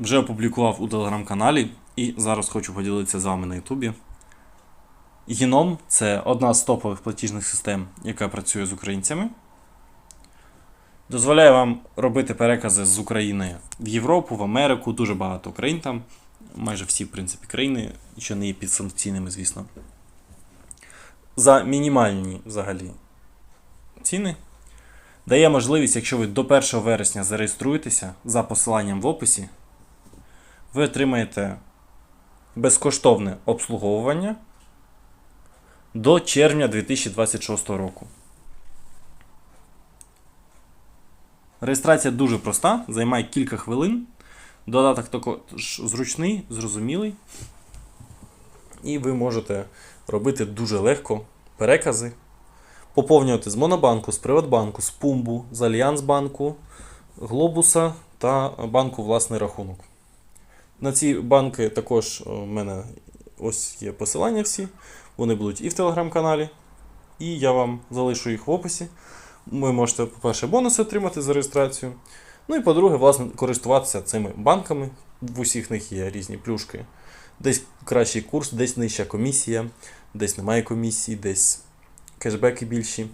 Вже опублікував у телеграм-каналі і зараз хочу поділитися з вами на Ютубі. Гіном це одна з топових платіжних систем, яка працює з українцями. Дозволяє вам робити перекази з України в Європу, в Америку, дуже багато країн там, майже всі, в принципі, країни, що не є підсанкційними, звісно. За мінімальні взагалі ціни. Дає можливість, якщо ви до 1 вересня зареєструєтеся за посиланням в описі, ви отримаєте безкоштовне обслуговування до червня 2026 року. Реєстрація дуже проста, займає кілька хвилин. Додаток також зручний, зрозумілий. І ви можете робити дуже легко перекази, поповнювати з Монобанку, з Приватбанку, з Пумбу, з Альянсбанку, Глобуса та банку власний рахунок. На ці банки також у мене ось є посилання всі. Вони будуть і в телеграм-каналі, і я вам залишу їх в описі. Ви можете, по-перше, бонуси отримати за реєстрацію. Ну і по-друге, власне, користуватися цими банками. В усіх них є різні плюшки. Десь кращий курс, десь нижча комісія, десь немає комісії, десь кешбеки більші.